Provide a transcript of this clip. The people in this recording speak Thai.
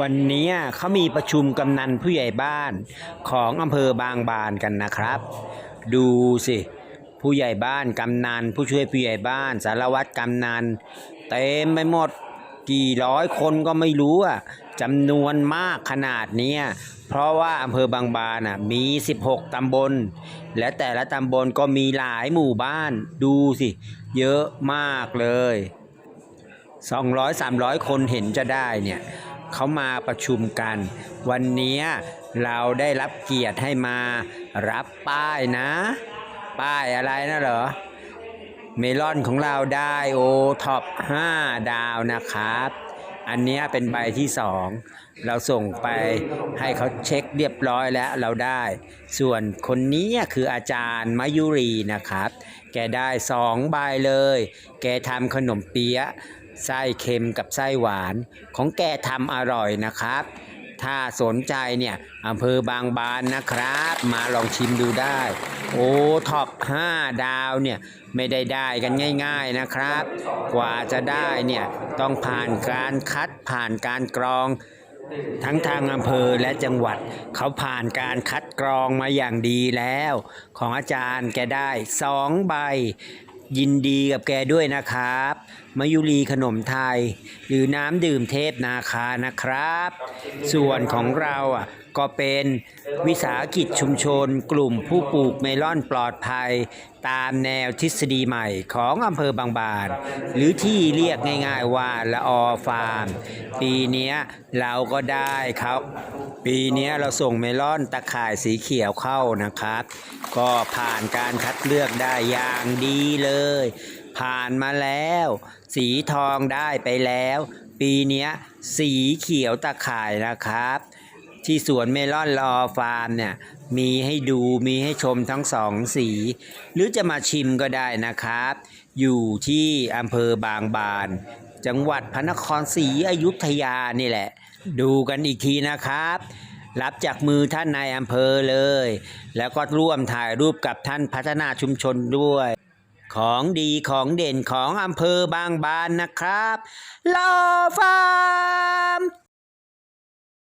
วันนี้เขามีประชุมกำนันผู้ใหญ่บ้านของอำเภอบางบานกันนะครับ ดูสิ ผู้ใหญ่บ้านกำนันผู้ช่วยผู้ใหญ่บ้าน สารวัตรกำนันเต็มไปหมดกี่ร้อยคนก็ไม่รู้อะจำนวนมากขนาดเนี้ยเพราะว่าอำเภอบางบานอะมี 16 ตำบล และแต่ละตำบลก็มีหลายหมู่บ้านดูสิ เยอะมากเลย 200 300 คนเห็นจะได้เนี่ย เขามาประชุมกัน วันนี้เราได้รับเกียรติให้มารับป้ายนะ ป้ายอะไรนะเหรอ เมลอนของเราได้โอท็อป5ดาวนะครับ อันนี้เป็นใบที่สองเราส่งไปให้เขาเช็คเรียบร้อยแล้วเราได้ ส่วนคนนี้คืออาจารย์มายุรีนะครับ แกได้สองใบเลย แกทำขนมเปี๊ยะไส้เค็มกับไส้หวาน ของแกทำอร่อยนะครับ ถ้าสนใจเนี่ยอำเภอบางบานนะครับ มาลองชิมดูได้ โอ้ท็อป5ดาวเนี่ยไม่ได้ได้กันง่ายๆนะครับ กว่าจะได้เนี่ยต้องผ่านการคัดผ่านการกรองทั้งทางอำเภอและจังหวัดเขาผ่านการคัดกรองมาอย่างดีแล้ว ของอาจารย์แกได้สองใบ ยินดีกับแกด้วยนะครับมายุรีขนมไทย หรือน้ำดื่มเทพนาคานะครับ ส่วนของเราอะก็เป็นวิสาหกิจชุมชน กลุ่มผู้ปลูกเมลอนปลอดภัย ตามแนวทฤษฎีใหม่ของอำเภอบางบานหรือที่เรียกง่ายๆว่าละออฟาร์ม ปีนี้เราก็ได้ครับ ปีนี้เราส่งเมลอนตะข่ายสีเขียวเข้านะครับ ก็ผ่านการคัดเลือกได้อย่างดีเลยผ่านมาแล้ว สีทองได้ไปแล้ว ปีนี้สีเขียวตะข่ายนะครับ ที่สวนเมลอนลอฟาร์มเนี่ยมีให้ดูมีให้ชมทั้งสองสี หรือจะมาชิมก็ได้นะครับ อยู่ที่อำเภอบางบาน จังหวัดพระนครศรีอยุธยานี่แหละ ดูกันอีกทีนะครับรับจากมือท่านนายอำเภอเลย แล้วก็ร่วมถ่ายรูปกับท่านพัฒนาชุมชนด้วย ของดีของเด่นของอำเภอบางบานนะครับลอฟาร์ม